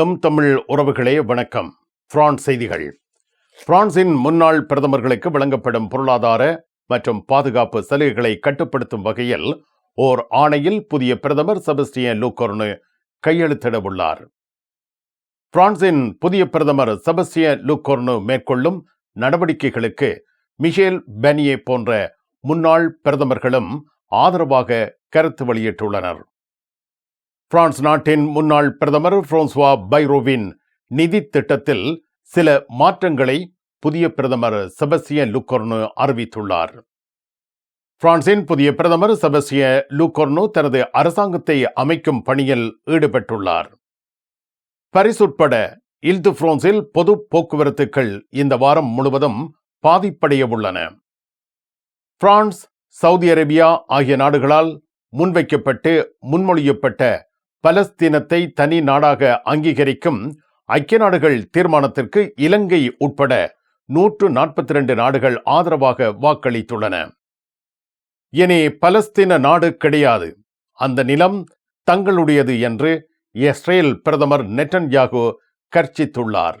M Tamil உறவுகளே வணக்கம். France செய்திகள். பிரான்சின் முன்னாள் பிரதமர்களுக்கு வழங்கப்படும் பொருளாதார மற்றும் பாதுகாப்பு சலுகைகளை கட்டுப்படுத்தும் வகையில் ஓர் ஆணையில் புதிய பிரதமர் செபஸ்டியன் லூகோர்னு கையெழுத்திட உள்ளார் பிரான்சின் புதிய பிரதமர் செபஸ்டியன் லூகோர்னு மேற்கொள்ளும் நடவடிக்கைகளுக்கு மிஷேல் பெனியே போன்ற முன்னாள் பிரதமர்களும் ஆதரவாக கருத்து வெளியிட்டுள்ளனர். பிரான்ஸ் நாட்டின் முன்னாள் பிரதமர் பிரான்சுவா பைரோவின் நிதி திட்டத்தில் சில மாற்றங்களை புதிய பிரதமர் செபஸ்டியன் லுக்கோர்னு அறிவித்துள்ளார். பிரான்சின் புதிய பிரதமர் செபஸ்டிய லுக்கோர்னு தனது அரசாங்கத்தை அமைக்கும் பணியில் ஈடுபட்டுள்ளார். பரிஸ் உட்பட இல்து பிரான்சில் பொது போக்குவரத்துக்கள் இந்த வாரம் முழுவதும் பாதிப்படைய உள்ளன. பிரான்ஸ் சவுதி அரேபியா ஆகிய நாடுகளால் முன்வைக்கப்பட்டு முன்மொழியப்பட்ட பலஸ்தீனத்தை தனி நாடாக அங்கீகரிக்கும் ஐக்கிய நாடுகள் தீர்மானத்திற்கு இலங்கை உட்பட நூற்று நாற்பத்தி இரண்டு நாடுகள் ஆதரவாக வாக்களித்துள்ளன. இனி பலஸ்தீன நாடு கிடையாது. அந்த நிலம் தங்களுடையது என்று இஸ்ரேல் பிரதமர் நெட்டன்யாகு கர்ச்சித்துள்ளார்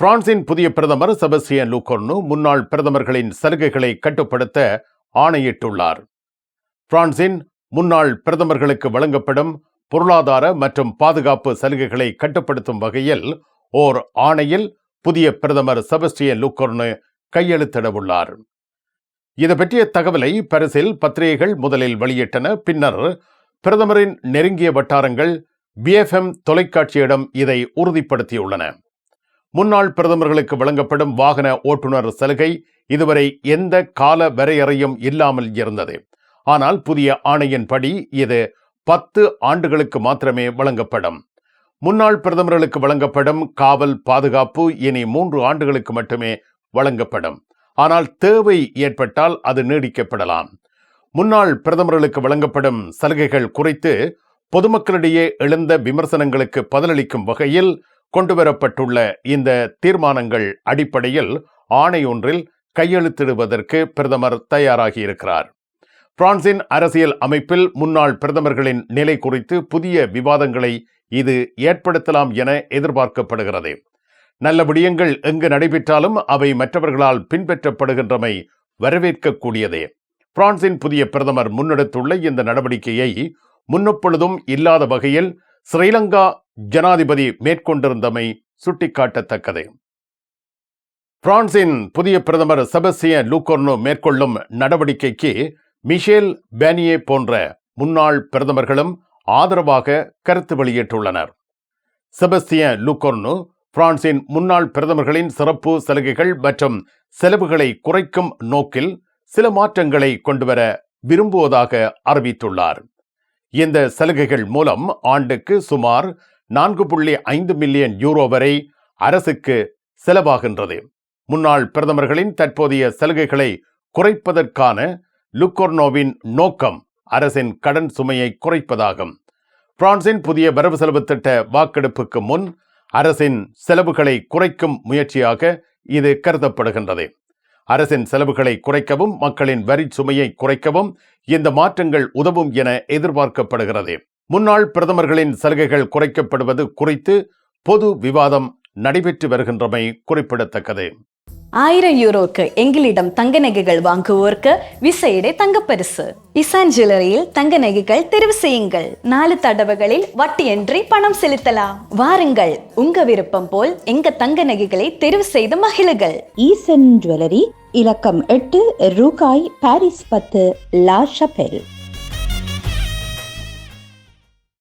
பிரான்சின் புதிய பிரதமர் செபஸ்டியன் லூகோர்னு முன்னாள் பிரதமர்களின் சலுகைகளை கட்டுப்படுத்த ஆணையிட்டுள்ளார். பிரான்சின் முன்னாள் பிரதமர்களுக்கு வழங்கப்படும் பொருளாதார மற்றும் பாதுகாப்பு சலுகைகளை கட்டுப்படுத்தும் வகையில் ஓர் ஆணையில் புதிய பிரதமர் செபஸ்டியன் லூகோர்னு கையெழுத்திடவுள்ளார். இது பற்றிய தகவலை பரிசில் பத்திரிகைகள் முதலில் வெளியிட்டன. பின்னர் பிரதமரின் நெருங்கிய வட்டாரங்கள் பிஎஃப்எம் தொலைக்காட்சியிடம் இதை உறுதிப்படுத்தியுள்ளன. முன்னாள் பிரதமர்களுக்கு வழங்கப்படும் வாகன ஓட்டுநர் சலுகை இதுவரை எந்த கால வரையறையும் இல்லாமல் இருந்தது. ஆனால் புதிய ஆணையின்படி இது பத்து ஆண்டுகளுக்கு மாத்திரமே வழங்கப்படும். முன்னாள் பிரதமர்களுக்கு வழங்கப்படும் காவல் பாதுகாப்பு இனி மூன்று ஆண்டுகளுக்கு மட்டுமே வழங்கப்படும். ஆனால் தேவை ஏற்பட்டால் அது நீடிக்கப்படலாம். முன்னாள் பிரதமர்களுக்கு வழங்கப்படும் சலுகைகள் குறித்து பொதுமக்களிடையே எழுந்த விமர்சனங்களுக்கு பதிலளிக்கும் வகையில் கொண்டுவரப்பட்டுள்ள இந்த தீர்மானங்கள் அடிப்படையில் ஆணை ஒன்றில் கையெழுத்திடுவதற்கு பிரதமர் தயாராகியிருக்கிறார். பிரான்சின் அரசியல் அமைப்பில் முன்னாள் பிரதமர்களின் நிலை குறித்து புதிய விவாதங்களை இது ஏற்படுத்தலாம் என எதிர்பார்க்கப்படுகிறது. நல்ல விடயங்கள் எங்கு நடைபெற்றாலும் அவை மற்றவர்களால் பின்பற்றப்படுகின்றமை வரவேற்கக்கூடியதே. பிரான்சின் புதிய பிரதமர் முன்னெடுத்துள்ள இந்த நடவடிக்கையை முன்னப்பொழுதும் இல்லாத வகையில் ஸ்ரீலங்கா ஜனாதிபதி மேற்கொண்டிருந்தமை சுட்டிக்காட்டத்தக்கது. பிரான்சின் புதிய பிரதமர் செபஸ்டிய லூகோர்னோ மேற்கொள்ளும் நடவடிக்கைக்கு மிஷேல் பேனியே போன்ற முன்னாள் பிரதமர்களும் ஆதரவாக கருத்து வெளியிட்டுள்ளனர். செபஸ்டிய லூகோர்னோ பிரான்சின் முன்னாள் பிரதமர்களின் சிறப்பு சலுகைகள் மற்றும் செலவுகளை குறைக்கும் நோக்கில் சில மாற்றங்களை கொண்டுவர விரும்புவதாக அறிவித்துள்ளார். இந்த சலுகைகள் மூலம் ஆண்டுக்கு சுமார் நான்கு புள்ளி ஐந்து மில்லியன் யூரோ வரை அரசுக்கு செலவாகின்றது. முன்னாள் பிரதமர்களின் தற்போதைய சலுகைகளை குறைப்பதற்கான லுக்கோர்னோவின் நோக்கம் அரசின் கடன் சுமையை குறைப்பதாகும். பிரான்சின் புதிய வரவு செலவு திட்ட வாக்கெடுப்புக்கு முன் அரசின் செலவுகளை குறைக்கும் முயற்சியாக இது கருதப்படுகின்றது. அரசின் செலவுகளை குறைக்கவும் மக்களின் வரி சுமையை குறைக்கவும் இந்த மாற்றங்கள் உதவும் என எதிர்பார்க்கப்படுகிறது. முன்னாள் பிரதமர்களின் சலுகைகள் குறைக்கப்படுவது குறித்து பொது விவாதம் நடைபெற்று வருகின்றமை குறிப்பிடத்தக்கது. ஆயிரம் யூரோக்கு எங்களிடம் தங்க நகைகள் வாங்குவோருக்கு விசையிடை தங்கப்பரிசு இசான் ஜுவல்லரியில் தங்க நகைகள் தெரிவு செய்யுங்கள். நாலு தடவைகளில் வட்டியின்றி பணம் செலுத்தலாம். வாருங்கள். உங்க விருப்பம் போல் எங்க தங்க நகைகளை தெரிவு செய்து மகிழுங்கள் ஈசன் ஜுவல்லரி இலக்கம் எட்டு ரூகாய் பாரிஸ் பத்து la Chapelle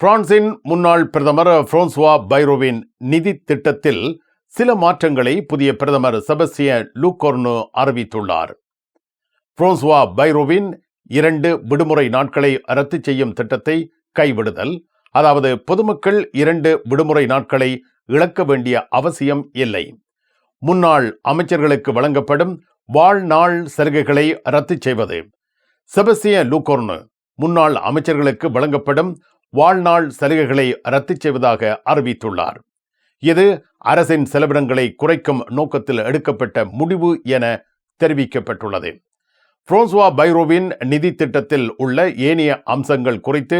பிரான்சின் முன்னாள் பிரதமர் பிரான்சுவா பைரோவின் நிதி திட்டத்தில் சில மாற்றங்களை புதிய பிரதமர் செபஸ்டிய லூகோர்னோ அறிவித்துள்ளார். பிரான்சுவா பைரோவின் இரண்டு விடுமுறை நாட்களை ரத்து செய்யும் திட்டத்தை கைவிடுதல் அதாவது பொதுமக்கள் இரண்டு விடுமுறை நாட்களை இழக்க வேண்டிய அவசியம் இல்லை. முன்னாள் அமைச்சர்களுக்கு வழங்கப்படும் வாழ்நாள் சலுகைகளை ரத்து செய்வது. செபஸ்டிய லூகோர்னு முன்னாள் அமைச்சர்களுக்கு வழங்கப்படும் வாழ்நாள் சலுகைகளை ரத்து செய்வதாக அறிவித்துள்ளார். இது அரசின் செலவினங்களை குறைக்கும் நோக்கத்தில் எடுக்கப்பட்ட முடிவு என தெரிவிக்கப்பட்டுள்ளது. புரோன்சுவா பைரோவின் நிதி திட்டத்தில் உள்ள ஏனைய அம்சங்கள் குறித்து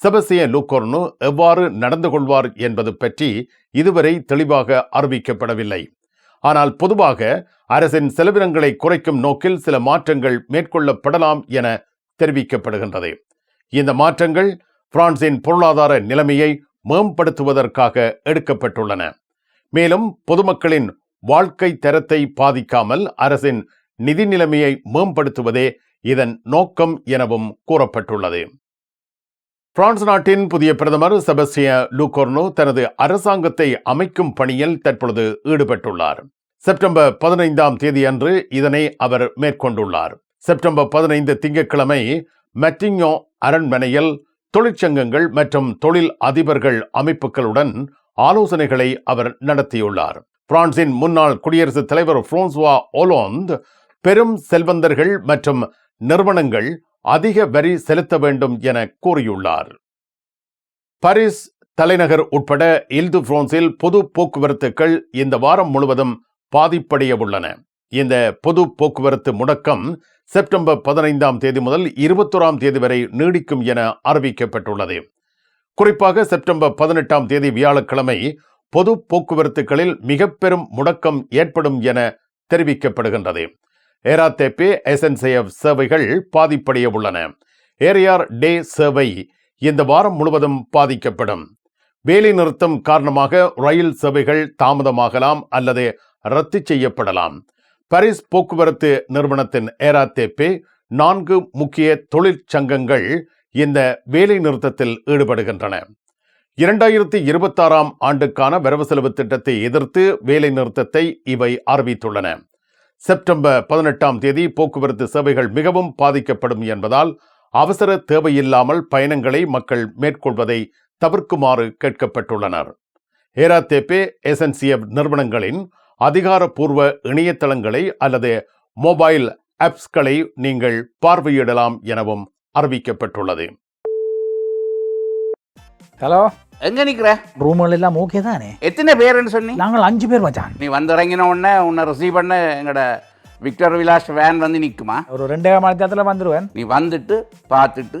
செபசிய லூக்கோர்னு எவ்வாறு நடந்து கொள்வார் என்பது பற்றி இதுவரை தெளிவாக அறிவிக்கப்படவில்லை. ஆனால் பொதுவாக அரசின் செலவினங்களை குறைக்கும் நோக்கில் சில மாற்றங்கள் மேற்கொள்ளப்படலாம் என தெரிவிக்கப்படுகின்றது. இந்த மாற்றங்கள் பிரான்சின் பொருளாதார நிலைமையை மேம்படுத்துவதற்காக எடுக்கப்பட்டுள்ளன. மேலும் பொதுமக்களின் வாழ்க்கை தரத்தை பாதிக்காமல் அரசின் நிதி நிலைமையை மேம்படுத்துவதே இதன் நோக்கம் எனவும் கூறப்பட்டுள்ளது. பிரான்ஸ் நாட்டின் புதிய பிரதமர் செபஸ்டிய லூகோர்னோ தனது அரசாங்கத்தை அமைக்கும் பணியில் தற்பொழுது ஈடுபட்டுள்ளார். செப்டம்பர் பதினைந்தாம் தேதியன்று இதனை அவர் மேற்கொண்டுள்ளார். செப்டம்பர் பதினைந்து திங்கட்கிழமை மெட்டிங்யோ அரண்மனையில் தொழிற்சங்கங்கள் மற்றும் தொழில் அதிபர்கள் அமைப்புகளுடன் ஆலோசனைகளை அவர் நடத்தியுள்ளார். பிரான்சின் முன்னாள் குடியரசுத் தலைவர் பிரான்சுவா ஒலோந்த் பெரும் செல்வந்தர்கள் மற்றும் நிறுவனங்கள் அதிக வரி செலுத்த வேண்டும் என கூறியுள்ளார். பாரிஸ் தலைநகர் உட்பட இல்து பிரான்சில் பொது போக்குவரத்துக்கள் இந்த வாரம் முழுவதும் பாதிப்படைய உள்ளன இந்த பொது போக்குவரத்து முடக்கம் செப்டம்பர் பதினைந்தாம் தேதி முதல் இருபத்தோராம் தேதி வரை நீடிக்கும் என அறிவிக்கப்பட்டுள்ளது. குறிப்பாக செப்டம்பர் பதினெட்டாம் தேதி வியாழக்கிழமை பொது போக்குவரத்துகளில் மிக பெரும் முடக்கம் ஏற்படும் என தெரிவிக்கப்படுகின்றது. ஏராத்தேப்பே எஸ்என்சிஎஃப் சேவைகள் பாதிப்படைய உள்ளன. ஏரியார் டே சேவை இந்த வாரம் முழுவதும் பாதிக்கப்படும். வேலை நிறுத்தம் காரணமாக ரயில் சேவைகள் தாமதமாகலாம் அல்லது ரத்து செய்யப்படலாம். பரிஸ் போக்குவரத்து நிறுவனத்தின் ஏராத்தேப்பே நான்கு முக்கிய தொழிற்சங்கங்கள் இந்த வேலை நிறுத்தத்தில் ஈடுபடுகின்றன. இரண்டாயிரத்தி இருபத்தாறாம் ஆண்டுக்கான வரவு செலவு திட்டத்தை எதிர்த்து வேலை நிறுத்தத்தை இவை அறிவித்துள்ளன. செப்டம்பர் பதினெட்டாம் தேதி போக்குவரத்து சேவைகள் மிகவும் பாதிக்கப்படும் என்பதால் அவசர தேவையில்லாமல் பயணங்களை மக்கள் மேற்கொள்வதை தவிர்க்குமாறு கேட்கப்பட்டுள்ளனர். ஏராத்தேபே எஸ்என்சிஎஃப் நிறுவனங்களின் அதிகாரப்பூர்வ இணையதளங்களை அல்லது மொபைல் ஆப்ஸ்களை நீங்கள் பார்வையிடலாம் எனவும் அறிவிக்கப்பட்டுள்ளது. ஹலோ? எங்க நிக்கிற? ரூம்கள் எல்லாம் ஓகே தானே? எத்தனை பேருன்னு சொன்னி? நாங்கள் அஞ்சு பேர் மச்சான். நீ வந்து இறங்கின உடனே உன்னை ரிசீவ் பண்ண எங்கட விக்டர் விலாஸ் வேன் வந்து நிக்குமா? ஒரு ரெண்டே மணி நேரத்தில் வந்துடுவேன் நீ வந்துட்டு பார்த்துட்டு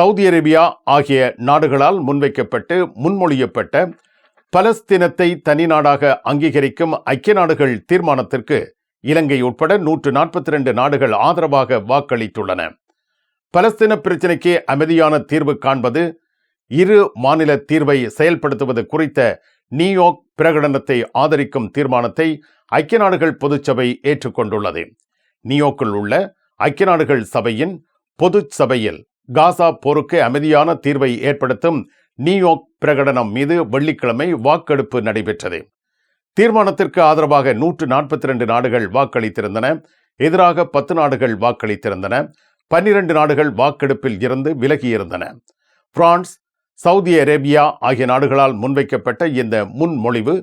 சவுதி அரேபியா ஆகிய நாடுகளால் முன்வைக்கப்பட்டு முன்மொழியப்பட்ட பலஸ்தீனத்தை தனி நாடாக அங்கீகரிக்கும் ஐக்கிய நாடுகள் தீர்மானத்திற்கு இலங்கை உட்பட நூற்று நாற்பத்தி ரெண்டு நாடுகள் ஆதரவாக வாக்களித்துள்ளன. பலஸ்தீன பிரச்சினைக்கு அமைதியான தீர்வு காண்பது இரு மாநில தீர்வை செயல்படுத்துவது குறித்த நியூயார்க் பிரகடனத்தை ஆதரிக்கும் தீர்மானத்தை ஐக்கிய நாடுகள் பொதுச்சபை ஏற்றுக்கொண்டுள்ளது. நியூயார்க்கில் உள்ள ஐக்கிய நாடுகள் சபையின் பொது சபையில் காசா போருக்கு அமைதியான தீர்வை ஏற்படுத்தும் நியூயோர்க் பிரகடனம் மீது வெள்ளிக்கிழமை வாக்கெடுப்பு நடைபெற்றது. தீர்மானத்திற்கு ஆதரவாக நூற்று நாற்பத்தி ரெண்டு நாடுகள் வாக்களித்திருந்தன. எதிராக பத்து நாடுகள் வாக்களித்திருந்தன. பன்னிரண்டு நாடுகள் வாக்கெடுப்பில் இருந்து விலகியிருந்தன. பிரான்ஸ் சவுதி அரேபியா ஆகிய நாடுகளால் முன்வைக்கப்பட்ட இந்த முன்மொழிவு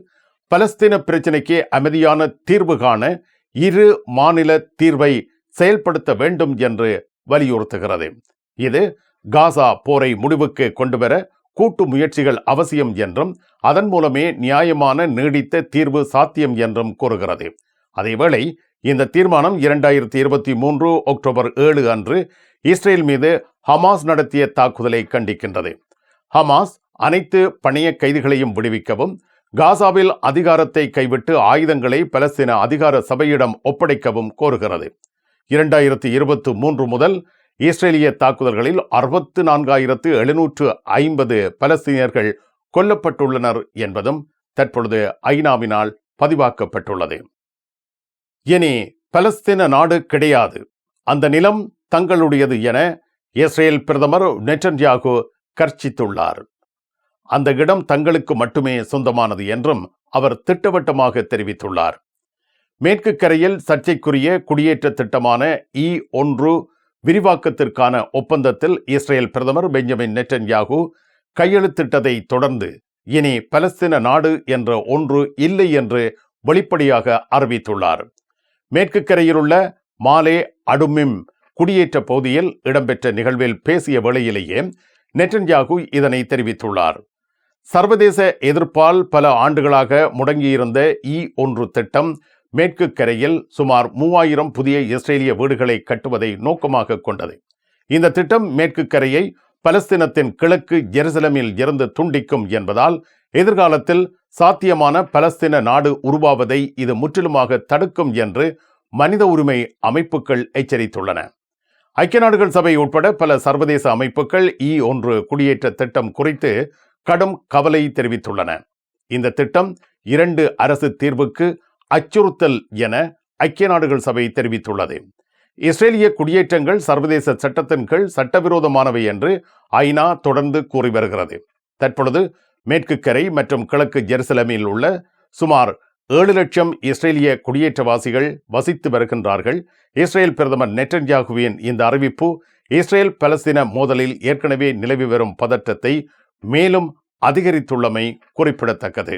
பலஸ்தீன பிரச்சினைக்கு அமைதியான தீர்வு காண இரு மாநில தீர்வை செயல்படுத்த வேண்டும் என்று வலியுறுத்துகிறது. இது காசா போரை முடிவுக்கு கொண்டுவர கூட்டு முயற்சிகள் அவசியம் என்றும் அதன் மூலமே நியாயமான நீடித்த தீர்வு சாத்தியம் என்றும் கூறுகிறது. அதேவேளை இந்த தீர்மானம் இரண்டாயிரத்தி இருபத்தி மூன்று அக்டோபர் ஏழு அன்று இஸ்ரேல் மீது ஹமாஸ் நடத்திய தாக்குதலை கண்டிக்கின்றது. ஹமாஸ் அனைத்து பணைய கைதிகளையும் விடுவிக்கவும் காசாவில் அதிகாரத்தை கைவிட்டு ஆயுதங்களை பலஸ்தீன அதிகார சபையிடம் ஒப்படைக்கவும் கோருகிறது. இரண்டாயிரத்தி இருபத்தி மூன்று முதல் இஸ்ரேலிய தாக்குதல்களில் அறுபத்து நான்காயிரத்து எழுநூற்று ஐம்பது பலஸ்தீனியர்கள் கொல்லப்பட்டுள்ளனர் என்பதும் தற்பொழுது ஐநாவினால் பதிவாக்கப்பட்டுள்ளது. இனி பலஸ்தீன நாடு கிடையாது. அந்த நிலம் தங்களுடையது என இஸ்ரேல் பிரதமர் நெட்டன்யாகு கர்ச்சித்துள்ளார் அந்த இடம் தங்களுக்கு மட்டுமே சொந்தமானது என்றும் அவர் திட்டவட்டமாக தெரிவித்துள்ளார். மேற்கு கரையில் சர்ச்சைக்குரிய குடியேற்ற திட்டமான இ ஒன்று விரிவாக்கத்திற்கான ஒப்பந்தத்தில் இஸ்ரேல் பிரதமர் பெஞ்சமின் நெட்டன்யாகு கையெழுத்திட்டதை தொடர்ந்து இனி பலஸ்தீன நாடு என்ற ஒன்று இல்லை என்று வெளிப்படையாக அறிவித்துள்ளார். மேற்கு கரையிலுள்ள மாலே அடுமிம் குடியேற்ற பகுதியில் இடம்பெற்ற நிகழ்வில் பேசிய வேளையிலேயே நெட்டன்யாகு இதனை தெரிவித்துள்ளார். சர்வதேச எதிர்ப்பால் பல ஆண்டுகளாக முடங்கியிருந்த இ ஒன்று திட்டம் மேற்கு கரையில் சுமார் மூவாயிரம் புதிய இஸ்ரேலிய வீடுகளை கட்டுவதை நோக்கமாக கொண்டது. இந்த திட்டம் மேற்கு கரையை பலஸ்தீனத்தின் கிழக்கு ஜெருசலமில் இருந்து துண்டிக்கும் என்பதால் எதிர்காலத்தில் சாத்தியமான பலஸ்தீன நாடு உருவாவதை இது முற்றிலுமாக தடுக்கும் என்று மனித உரிமை அமைப்புகள் எச்சரித்துள்ளன. ஐக்கிய நாடுகள் சபை உட்பட பல சர்வதேச அமைப்புகள் இ ஒன்று குடியேற்ற திட்டம் குறித்து கடும் கவலை தெரிவித்துள்ளன. இந்த திட்டம் இரண்டு அரசு தீர்வுக்கு அச்சுறுத்தல் என ஐக்கிய நாடுகள் சபை தெரிவித்துள்ளது. இஸ்ரேலிய குடியேற்றங்கள் சர்வதேச சட்டத்தின் கீழ் சட்டவிரோதமானவை என்று ஐநா தொடர்ந்து கூறி வருகிறது. தற்பொழுது மேற்கு கரை மற்றும் கிழக்கு ஜெருசலமில் உள்ள சுமார் ஏழு லட்சம் இஸ்ரேலிய குடியேற்றவாசிகள் வசித்து வருகின்றார்கள். இஸ்ரேல் பிரதமர் நெட்டன்யாகுவின் இந்த அறிவிப்பு இஸ்ரேல் பலஸ்தீன மோதலில் ஏற்கனவே நிலவி வரும் பதற்றத்தை மேலும் அதிகரித்துள்ளமை குறிப்பிடத்தக்கது.